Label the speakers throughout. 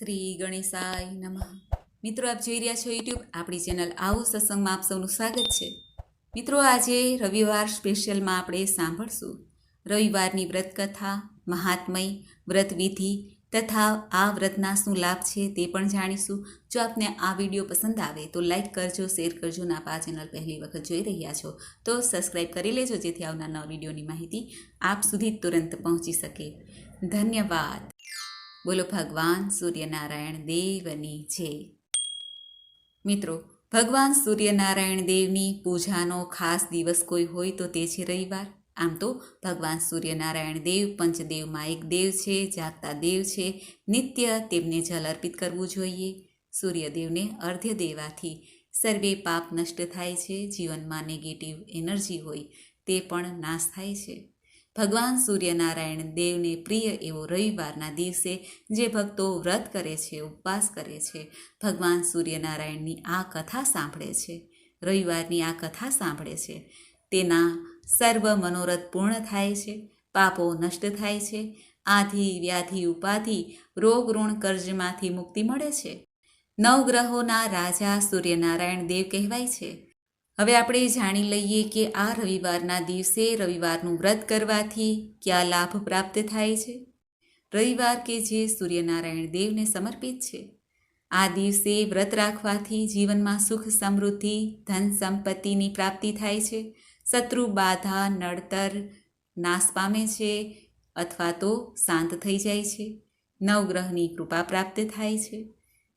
Speaker 1: શ્રી ગણેશાય નમઃ. મિત્રો, આપ જોઈ રહ્યા છો યુટ્યુબ આપણી ચેનલ આવું સત્સંગમાં આપ સૌનું સ્વાગત છે. મિત્રો, આજે રવિવાર સ્પેશિયલમાં આપણે સાંભળશું રવિવારની વ્રતકથા, મહાત્મય, વ્રતવિધિ તથા આ વ્રતના શું લાભ છે તે પણ જાણીશું. જો આપને આ વીડિયો પસંદ આવે તો લાઇક કરજો, શેર કરજો ના આ ચેનલ પહેલી વખત જોઈ રહ્યા છો તો સબસ્ક્રાઈબ કરી લેજો જેથી આવનાર નવા વિડીયોની માહિતી આપ સુધી તુરંત પહોંચી શકે. ધન્યવાદ. બોલો ભગવાન સૂર્યનારાયણ દેવની જય મિત્રો, ભગવાન સૂર્યનારાયણ દેવની પૂજાનો ખાસ દિવસ કોઈ હોય તો તે છે રવિવાર. આમ તો ભગવાન સૂર્યનારાયણ દેવ પંચદેવમાં એક દેવ છે, જાગતા દેવ છે, નિત્ય તેમને જલ અર્પિત કરવું જોઈએ. સૂર્યદેવને અર્ધ્ય દેવાથી સર્વે પાપ નષ્ટ થાય છે, જીવનમાં નેગેટિવ એનર્જી હોય તે પણ નાશ થાય છે. ભગવાન સૂર્યનારાયણ દેવને પ્રિય એવો રવિવારના દિવસે જે ભક્તો વ્રત કરે છે, ઉપવાસ કરે છે, ભગવાન સૂર્યનારાયણની આ કથા સાંભળે છે. રવિવારની આ કથા સાંભળે છે. તેના સર્વ મનોરથ પૂર્ણ થાય છે, પાપો નષ્ટ થાય છે, આધિ, વ્યાધિ, ઉપાધિ, રોગ, ઋણ, કર્જમાંથી મુક્તિ મળે છે. નવગ્રહોના રાજા સૂર્યનારાયણ દેવ કહેવાય છે. હવે આપણે જાણી લઈએ કે આ રવિવારના દિવસે રવિવારનું વ્રત કરવાથી કયા લાભ પ્રાપ્ત થાય છે? રવિવાર કે જે સૂર્યનારાયણ દેવને સમર્પિત છે. આ દિવસે વ્રત રાખવાથી જીવનમાં સુખ સમૃદ્ધિ, ધન સંપત્તિની પ્રાપ્તિ થાય છે. શત્રુ બાધા, નડતર, નાશ પામે છે અથવા તો શાંત થઈ જાય છે. નવગ્રહની કૃપા પ્રાપ્ત થાય છે.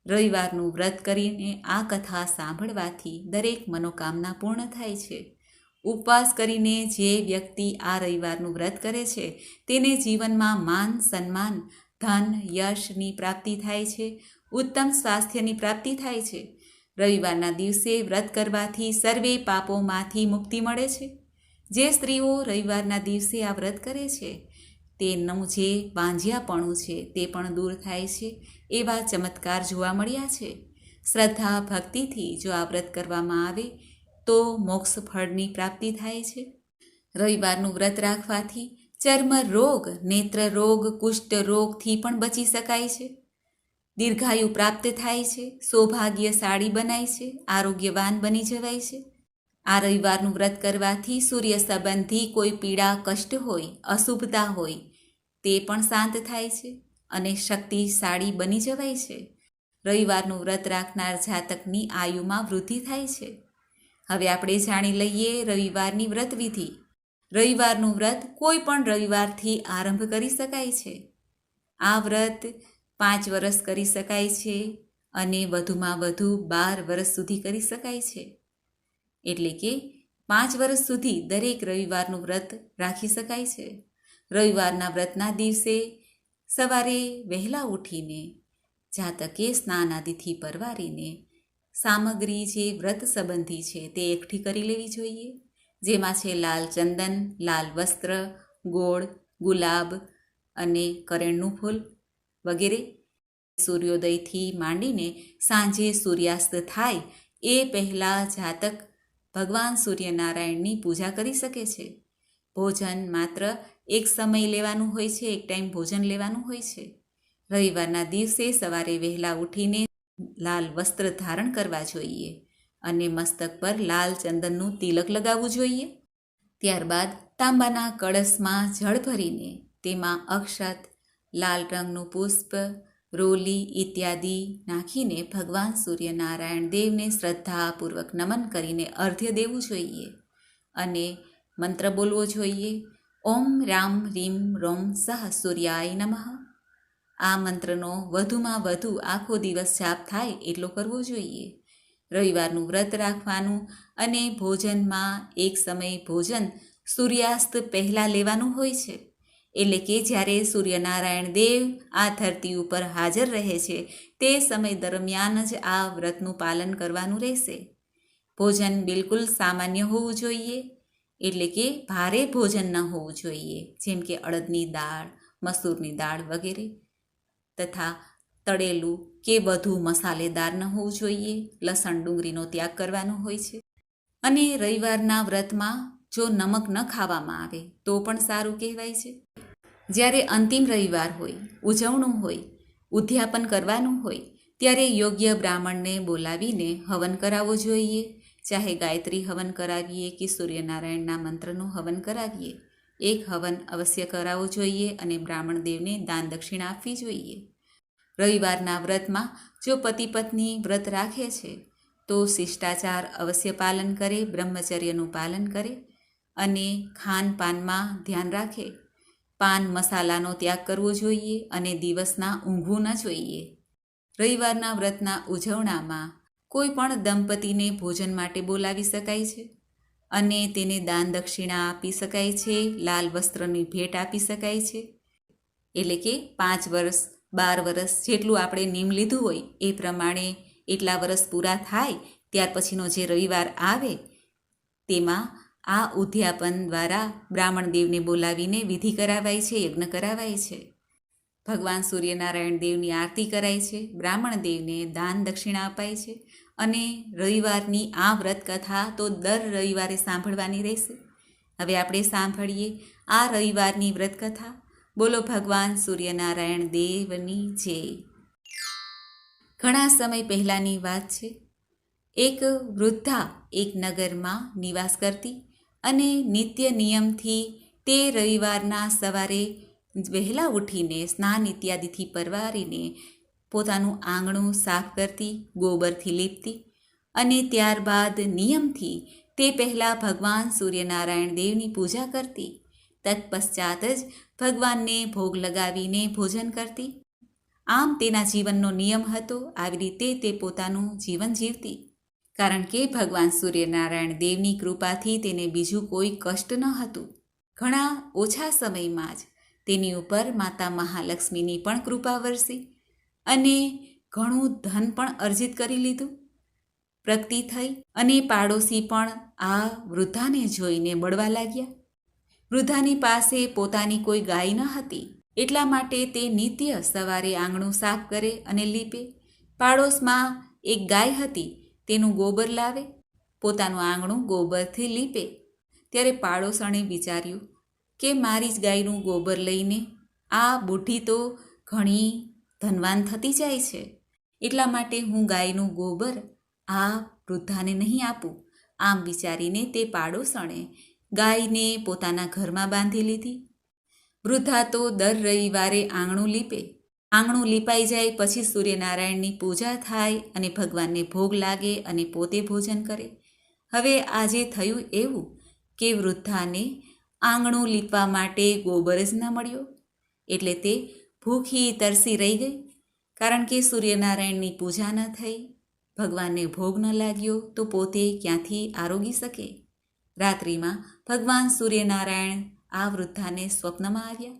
Speaker 1: રવિવારનું વ્રત કરીને આ કથા સાંભળવાથી દરેક મનોકામના પૂર્ણ થાય છે. ઉપવાસ કરીને જે વ્યક્તિ આ રવિવારનું વ્રત કરે છે, તેને જીવનમાં માન, સન્માન, ધન, યશની પ્રાપ્તિ થાય છે, ઉત્તમ સ્વાસ્થ્યની પ્રાપ્તિ થાય છે. રવિવારના દિવસે વ્રત કરવાથી સર્વે પાપોમાંથી મુક્તિ મળે છે. જે સ્ત્રીઓ રવિવારના દિવસે આ વ્રત કરે છે તેનું જે વાંઝિયાપણું છે, તે પણ દૂર થાય છે, એવા ચમત્કાર જોવા મળ્યા છે. શ્રદ્ધા ભક્તિથી જો આ વ્રત કરવામાં આવે, તો મોક્ષ ફળની પ્રાપ્તિ થાય છે. રવિવારનું વ્રત રાખવાથી ચર્મ રોગ, નેત્ર રોગ કુષ્ઠ રોગથી પણ બચી શકાય છે. દીર્ઘાયુ પ્રાપ્ત થાય છે, સૌભાગ્યશાળી બનાય છે, આરોગ્યવાન બની જવાય છે. આ રવિવારનું વ્રત કરવાથી સૂર્ય સંબંધી કોઈ પીડા, કષ્ટ હોય, અશુભતા હોય, તે પણ શાંત થાય છે અને શક્તિશાળી બની જવાય છે. રવિવારનું વ્રત રાખનાર જાતકની આયુમાં વૃદ્ધિ થાય છે. હવે આપણે જાણી લઈએ રવિવારની વ્રતવિધિ રવિવારનું વ્રત કોઈ પણ રવિવારથી આરંભ કરી શકાય છે. આ વ્રત પાંચ વર્ષ કરી શકાય છે અને વધુમાં વધુ બાર વર્ષ સુધી કરી શકાય છે. એટલે કે પાંચ વર્ષ સુધી દરેક રવિવારનું વ્રત રાખી શકાય છે. રવિવારના વ્રતના દિવસે સવારે વહેલા ઉઠીને, જાતકે સ્નાન આદિથી પરવારીને, સામગ્રી જે વ્રત સંબંધી છે તે એકઠી કરી લેવી જોઈએ. જેમાં છે લાલ ચંદન, લાલ વસ્ત્ર, ગોળ, ગુલાબ અને કરેણનું ફૂલ વગેરે. સૂર્યોદયથી માંડીને સાંજે સૂર્યાસ્ત થાય એ પહેલાં જાતક ભગવાન સૂર્યનારાયણની પૂજા કરી શકે છે. ભોજન માત્ર એક સમય લેવાનું હોય છે, એક ટાઈમ ભોજન લેવાનું હોય છે. રવિવારના દિવસે સવારે વહેલા ઉઠીને લાલ વસ્ત્ર ધારણ કરવા જોઈએ અને મસ્તક પર લાલ ચંદનનું તિલક લગાવવું જોઈએ. ત્યારબાદ તાંબાના કળશમાં જળ ભરીને તેમાં અક્ષત લાલ રંગનું પુષ્પ રોલી ઇત્યાદિ નાખીને ભગવાન સૂર્યનારાયણ દેવને શ્રદ્ધાપૂર્વક નમન કરીને અર્ધ્ય દેવું જોઈએ અને મંત્ર બોલવો જોઈએ. ઓમ રામ રીમ રોમ સહ સૂર્યાય નમઃ. આ મંત્રનો વધુમાં વધુ આખો દિવસ જાપ થાય એટલો કરવો જોઈએ. રવિવારનું વ્રત રાખવાનું અને ભોજનમાં એક સમયે ભોજન સૂર્યાસ્ત પહેલાં લેવાનું હોય છે. એટલે કે જ્યારે સૂર્યનારાયણ દેવ આ ધરતી ઉપર હાજર રહે છે, તે સમય દરમિયાન જ આ વ્રતનું પાલન કરવાનું રહેશે. ભોજન બિલકુલ સામાન્ય હોવું જોઈએ, એટલે કે ભારે ભોજન ન હોવું જોઈએ, જેમ કે અડદની દાળ, મસૂરની દાળ વગેરે, તથા તળેલું કે બધું મસાલેદાર ન હોવું જોઈએ, લસણ ડુંગળીનો ત્યાગ કરવાનો હોય છે. અને રવિવારના વ્રતમાં જો નમક ન ખાવામાં આવે, તો પણ સારું કહેવાય છે. જ્યારે અંતિમ રવિવાર હોય, ઉજવણું હોય, ઉદ્યાપન કરવાનું હોય, ત્યારે યોગ્ય બ્રાહ્મણને બોલાવીને હવન કરાવવો જોઈએ. ચાહે ગાયત્રી હવન કરાવીએ કે સૂર્યનારાયણના મંત્રનું હવન કરાવીએ, એક હવન અવશ્ય કરાવવો જોઈએ અને બ્રાહ્મણ દેવને દાન દક્ષિણા આપવી જોઈએ. રવિવારના વ્રતમાં જો પતિ પત્ની વ્રત રાખે છે, તો શિષ્ટાચાર અવશ્ય પાલન કરે, બ્રહ્મચર્યનું પાલન કરે અને ખાનપાનમાં ધ્યાન રાખે. પાન મસાલાનો ત્યાગ કરવો જોઈએ અને દિવસના ઊંઘવું ન જોઈએ. રવિવારના વ્રતના ઉજવણામાં કોઈ પણ દંપતીને ભોજન માટે બોલાવી શકાય છે અને તેને દાન દક્ષિણા આપી શકાય છે, લાલ વસ્ત્રની ભેટ આપી શકાય છે. એટલે કે પાંચ વર્ષ બાર વર્ષ જેટલું આપણે નિયમ લીધું હોય એ પ્રમાણે એટલા વર્ષ પૂરા થાય ત્યાર પછીનો જે રવિવાર આવે તેમાં આ ઉદ્યાપન દ્વારા બ્રાહ્મણ દેવને બોલાવીને વિધિ કરાવાય છે, યજ્ઞ કરાવાય છે. ભગવાન સૂર્યનારાયણ દેવની આરતી કરાય છે, બ્રાહ્મણ દેવને દાન દક્ષિણા અપાય છે અને રવિવારની આ વ્રત કથા તો દર રવિવારે સાંભળવાની રહેશે. હવે આપણે સાંભળીએ આ રવિવારની વ્રત કથા બોલો ભગવાન સૂર્યનારાયણ દેવની જય. ઘણા સમય પહેલાંની વાત છે. એક વૃદ્ધા એક નગરમાં નિવાસ કરતી અને નિત્ય નિયમથી તે રવિવારના સવારે વહેલા ઉઠીને સ્નાન ઇત્યાદિથી પરવારીને પોતાનું આંગણું સાફ કરતી, ગોબરથી લીપતી અને ત્યારબાદ નિયમથી તે પહેલાં ભગવાન સૂર્યનારાયણ દેવની પૂજા કરતી. તત્પશ્ચાત જ ભગવાનને ભોગ લગાવીને ભોજન કરતી. આમ તેના જીવનનો નિયમ હતો, આવી રીતે તે પોતાનું જીવન જીવતી. કારણ કે ભગવાન સૂર્યનારાયણ દેવની કૃપાથી તેને બીજું કોઈ કષ્ટ ન હતું. ઘણા ઓછા સમયમાં જ તેની ઉપર માતા મહાલક્ષ્મીની પણ કૃપા વરસી અને ઘણું ધન પણ અર્જિત કરી લીધું. પ્રગતિ થઈ અને પાડોશી પણ આ વૃદ્ધાને જોઈને બળવા લાગ્યા. વૃદ્ધાની પાસે પોતાની કોઈ ગાય ન હતી, એટલા માટે તે નિત્ય સવારે આંગણું સાફ કરે અને લીપે. પાડોશમાં એક ગાય હતી તેનું ગોબર લાવે, પોતાનું આંગણું ગોબરથી લીપે. ત્યારે પાડોશણે વિચાર્યું કે મારી જ ગાયનું ગોબર લઈને આ બુઢી તો ઘણી ધનવાન થતી જાય છે. એટલા માટે હું ગાયનું ગોબર આ વૃદ્ધાને નહીં આપું. આમ વિચારીને તે પાડોશણે ગાયને પોતાના ઘરમાં બાંધી લીધી. વૃદ્ધા તો દર રવિવારે આંગણું લીપે. આંગણું લીપાઈ જાય, પછી સૂર્યનારાયણની પૂજા થાય અને ભગવાનને ભોગ લાગે અને પોતે ભોજન કરે. હવે આજે થયું એવું કે વૃદ્ધાને આંગણું લીપવા માટે ગોબર જ ન મળ્યો. એટલે તે ભૂખી તરસી રહી ગઈ. કારણ કે સૂર્યનારાયણની પૂજા ન થઈ, ભગવાનને ભોગ ન લાગ્યો તો પોતે ક્યાંથી આરોગી શકે? રાત્રિમાં ભગવાન સૂર્યનારાયણ આ વૃદ્ધાને સ્વપ્નમાં આવ્યા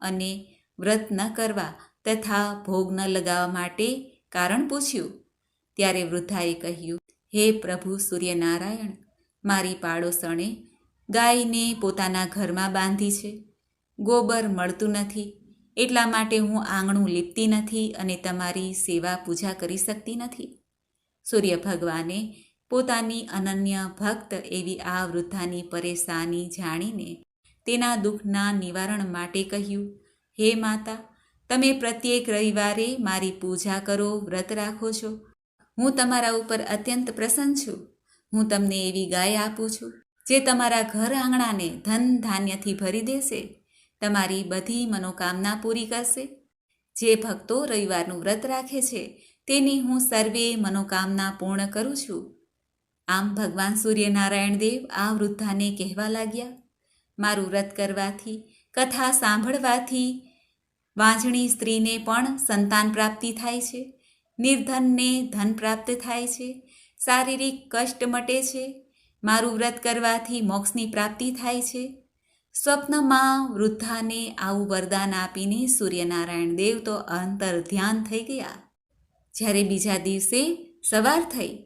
Speaker 1: અને વ્રત ન કરવા તથા ભોગ ન લગાવવા માટે કારણ પૂછ્યું. ત્યારે વૃદ્ધાએ કહ્યું, હે પ્રભુ સૂર્યનારાયણ, મારી પાડોશણે ગાયને પોતાના ઘરમાં બાંધી છે. ગોબર મળતું નથી, એટલા માટે હું આંગણું લીપતી નથી અને તમારી સેવા પૂજા કરી શકતી નથી. સૂર્ય ભગવાને પોતાની અનન્ય ભક્ત એવી આ વૃદ્ધાની પરેશાની જાણીને તેના દુઃખના નિવારણ માટે કહ્યું, હે માતા તમે પ્રત્યેક રવિવારે મારી પૂજા કરો, વ્રત રાખો છો. હું તમારા ઉપર અત્યંત પ્રસન્ન છું. હું તમને એવી ગાય આપું છું, જે તમારા ઘર આંગણાને ધન ધાન્યથી ભરી દેશે. તમારી બધી મનોકામના પૂરી કરશે. જે ભક્તો રવિવારનું વ્રત રાખે છે, તેની હું સર્વે મનોકામના પૂર્ણ કરું છું. આમ ભગવાન સૂર્યનારાયણ દેવ આ વૃદ્ધાને કહેવા લાગ્યા. મારું વ્રત કરવાથી, કથા સાંભળવાથી વાંઝણી સ્ત્રીને પણ સંતાન પ્રાપ્તિ થાય છે. નિર્ધનને ધન પ્રાપ્ત થાય છે. શારીરિક કષ્ટ મટે છે. મારું વ્રત કરવાથી મોક્ષની પ્રાપ્તિ થાય છે. સ્વપ્નમાં વૃદ્ધાને આવું વરદાન આપીને સૂર્યનારાયણ દેવ તો અંતર ધ્યાન થઈ ગયા. જ્યારે બીજા દિવસે સવાર થઈ,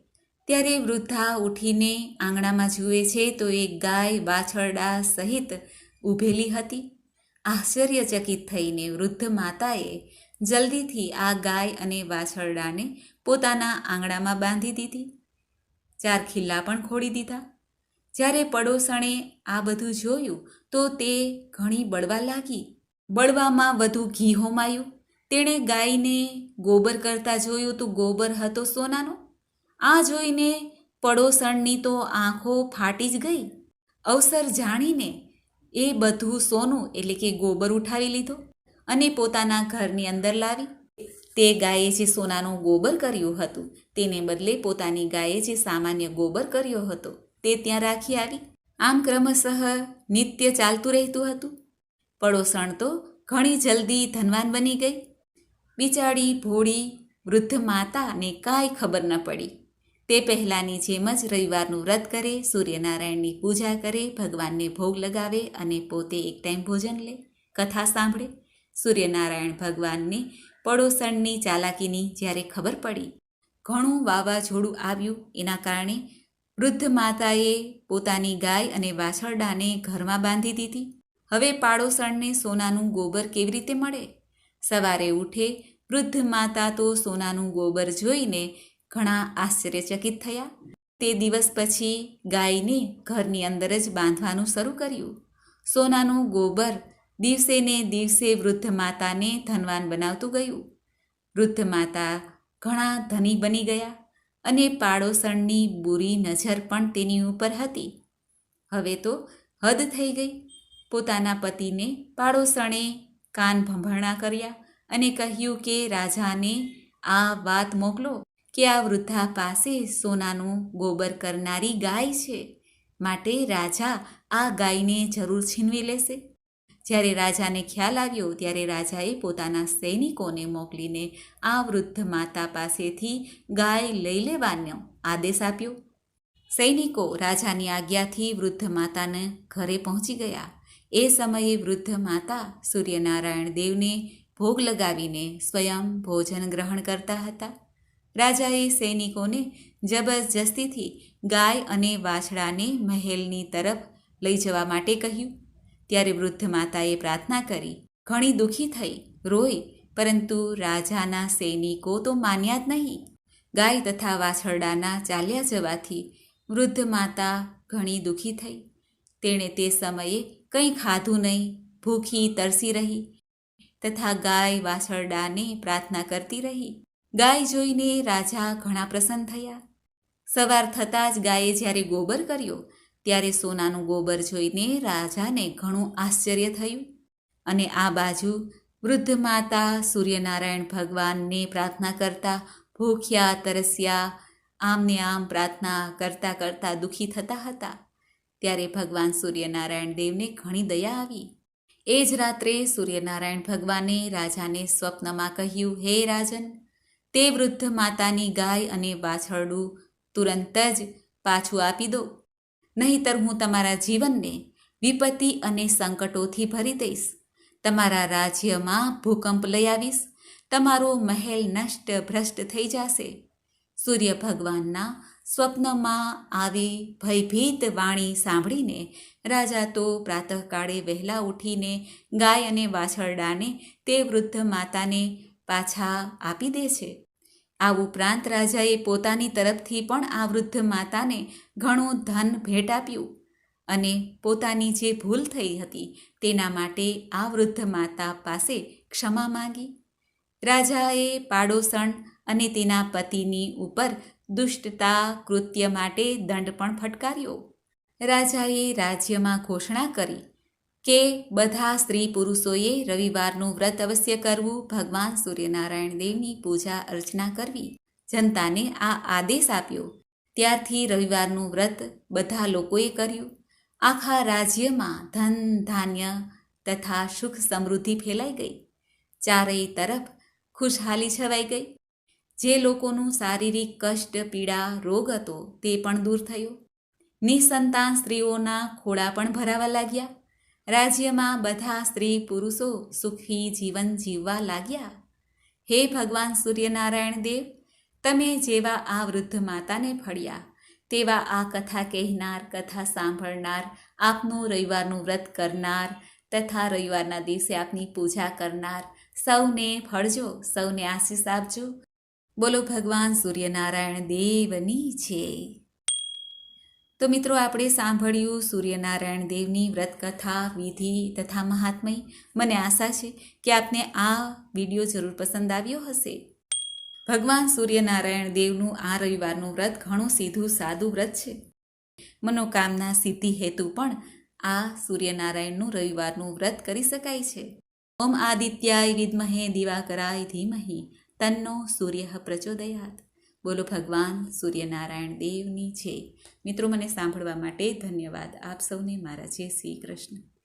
Speaker 1: ત્યારે વૃદ્ધા ઉઠીને આંગણામાં જુએ છે તો એક ગાય વાછરડા સહિત ઊભેલી હતી. આશ્ચર્યચકિત થઈને વૃદ્ધ માતાએ જલ્દીથી આ ગાય અને વાછરડાને પોતાના આંગણામાં બાંધી દીધી. ચાર ખિલ્લા પણ ખોડી દીધા. જ્યારે પડોસણે આ બધું જોયું તો તે ઘણી બળવા લાગી. બળવામાં વધુ ઘી હોમાયું. તેણે ગાયને ગોબર કરતા જોયું તો ગોબર હતો સોનાનો. આ જોઈને પડોસણની તો આંખો ફાટી જ ગઈ. અવસર જાણીને એ બધું સોનું એટલે કે ગોબર ઉઠાવી લીધો અને પોતાના ઘરની અંદર લાવી. તે ગાયે જે સોનાનું ગોબર કર્યું હતું, તેને બદલે પોતાની ગાયે જે સામાન્ય ગોબર કર્યો હતો, તે ત્યાં રાખી આવી. આમ ક્રમશઃ નિત્ય ચાલતું રહેતું હતું. પડોસણ તો ઘણી જલ્દી ધનવાન બની ગઈ. બિચારી ભોળી વૃદ્ધ માતાને કાંઈ ખબર ન પડી. તે પહેલાંની જેમ જ રવિવારનું વ્રત કરે, સૂર્યનારાયણની પૂજા કરે, ભગવાનને ભોગ લગાવે અને પોતે એક ટાઈમ ભોજન લે, કથા સાંભળે. સૂર્યનારાયણ ભગવાનને પડોસણની ચાલાકીની જ્યારે ખબર પડી, ઘણું વાવાઝોડું આવ્યું. એના કારણે વૃદ્ધ માતાએ પોતાની ગાય અને વાછરડાને ઘરમાં બાંધી દીધી. હવે પાડોસણને સોનાનું ગોબર કેવી રીતે મળે? સવારે ઉઠે, વૃદ્ધ માતા તો સોનાનું ગોબર જોઈને ઘણા આશ્ચર્યચકિત થયા. તે દિવસ પછી ગાયને ઘરની અંદર જ બાંધવાનું શરૂ કર્યું. સોનાનું ગોબર દિવસે ને દિવસે વૃદ્ધ માતાને ધનવાન બનાવતું ગયું. વૃદ્ધ માતા ઘણા ધની બની ગયા અને પાડોશણની બુરી નજર પણ તેની ઉપર હતી. હવે તો હદ થઈ ગઈ. પોતાના પતિને પાડોશણે કાન ભંભરણા કર્યા અને કહ્યું કે રાજાને આ વાત મોકલો. કે આ વૃદ્ધા પાસે સોનાનું ગોબર કરનારી ગાય છે? માટે રાજા આ ગાયને જરૂર છીનવી લેશે. જ્યારે રાજાને ખ્યાલ આવ્યો, ત્યારે રાજાએ પોતાના સૈનિકોને મોકલીને આ વૃદ્ધ માતા પાસેથી ગાય લઈ લેવાનો આદેશ આપ્યો. સૈનિકો રાજાની આજ્ઞાથી વૃદ્ધ માતાને ઘરે પહોંચી ગયા. એ સમયે વૃદ્ધ માતા સૂર્યનારાયણ દેવને ભોગ લગાવીને સ્વયં ભોજન ગ્રહણ કરતા હતા. રાજાએ સૈનિકોને જબરજસ્તીથી ગાય અને વાછડાને મહેલની તરફ લઈ જવા માટે કહ્યું. ત્યારે વૃદ્ધ માતાએ પ્રાર્થના કરી. ઘણી દુઃખી થઈ, રોઈ, પરંતુ રાજાના સૈનિકો તો માન્યા જ નહીં. ગાય તથા વાછરડાના ચાલ્યા જવાથી વૃદ્ધ માતા ઘણી દુઃખી થઈ. તેણે તે સમયે કંઈ ખાધું નહીં, ભૂખી તરસી રહી તથા ગાય વાછરડાને પ્રાર્થના કરતી રહી. ગાય જોઈને રાજા ઘણા પ્રસન્ન થયા. સવાર થતાં જ ગાયે જ્યારે ગોબર કર્યો, ત્યારે સોનાનું ગોબર જોઈને રાજાને ઘણું આશ્ચર્ય થયું અને આ બાજુ વૃદ્ધ માતા સૂર્યનારાયણ ભગવાનને પ્રાર્થના કરતા ભૂખ્યા, તરસ્યા, આમને આમ પ્રાર્થના કરતા કરતા દુઃખી થતા હતા. ત્યારે ભગવાન સૂર્યનારાયણ દેવને ઘણી દયા આવી. એ જ રાત્રે સૂર્યનારાયણ ભગવાને રાજાને સ્વપ્નમાં કહ્યું, હે રાજન તે વૃદ્ધ માતાની ગાય અને વાછરડું તુરંત જ પાછું આપી દો. નહીંતર હું તમારા જીવનને વિપત્તિ અને સંકટોથી ભરી દઈશ. તમારા રાજ્યમાં ભૂકંપ લઈ આવીશ. તમારો મહેલ નષ્ટ ભ્રષ્ટ થઈ જશે. સૂર્ય ભગવાનના સ્વપ્નમાં આવી ભયભીત વાણી સાંભળીને રાજા તો પ્રાતઃકાળે વહેલા ઉઠીને ગાય અને વાછરડાને તે વૃદ્ધ માતાને પાછા આપી દે છે. આ ઉપરાંત રાજાએ પોતાની તરફથી પણ આ વૃદ્ધ માતાને ઘણું ધન ભેટ આપ્યું અને પોતાની જે ભૂલ થઈ હતી તેના માટે આ વૃદ્ધ માતા પાસે ક્ષમા માંગી. રાજાએ પાડોસણ અને તેના પતિની ઉપર દુષ્ટતા, કૃત્ય માટે દંડ પણ ફટકાર્યો. રાજાએ રાજ્યમાં ઘોષણા કરી કે બધા સ્ત્રી પુરુષોએ રવિવારનું વ્રત અવશ્ય કરવું, ભગવાન સૂર્યનારાયણ દેવની પૂજા અર્ચના કરવી. જનતાને આ આદેશ આપ્યો. ત્યારથી રવિવારનું વ્રત બધા લોકોએ કર્યું. આખા રાજ્યમાં ધન, ધાન્ય તથા સુખ સમૃદ્ધિ ફેલાઈ ગઈ. ચારેય તરફ ખુશહાલી છવાઈ ગઈ. જે લોકોનું શારીરિક કષ્ટ, પીડા, રોગ હતો તે પણ દૂર થયો. નિસંતાન સ્ત્રીઓના ખોળા પણ ભરાવા લાગ્યા. રાજ્યમાં બધા સ્ત્રી પુરુષો સુખી જીવન જીવવા લાગ્યા. હે ભગવાન સૂર્યનારાયણ દેવ, તમે જેવા આ વૃદ્ધ માતાને ફળ્યા, તેવા આ કથા કહેનાર, કથા સાંભળનાર, આપનું રવિવારનું વ્રત કરનાર, તથા રવિવારના દિવસે આપની પૂજા કરનાર, સૌને ફળજો, સૌને આશીષ આપજો. બોલો ભગવાન સૂર્યનારાયણ દેવની છે તો મિત્રો, આપણે સાંભળ્યું સૂર્યનારાયણ દેવની વ્રતકથા, વિધિ તથા મહાત્મય. મને આશા છે કે આપને આ વીડિયો જરૂર પસંદ આવ્યો હશે. ભગવાન સૂર્યનારાયણ દેવનું આ રવિવારનું વ્રત ઘણું સીધું સાદું વ્રત છે. મનોકામના સિદ્ધિ હેતુ પણ આ સૂર્યનારાયણનું રવિવારનું વ્રત કરી શકાય છે. ઓમ આદિત્યાય વિદ્મહે દિવાકરાય ધીમહી. તન્નો સૂર્ય પ્રચોદયાત. બોલો ભગવાન, સૂર્યનારાયણ દેવની છે મિત્રો, મને સાંભળવા માટે ધન્યવાદ. આપ સૌને મારા જય શ્રી કૃષ્ણ.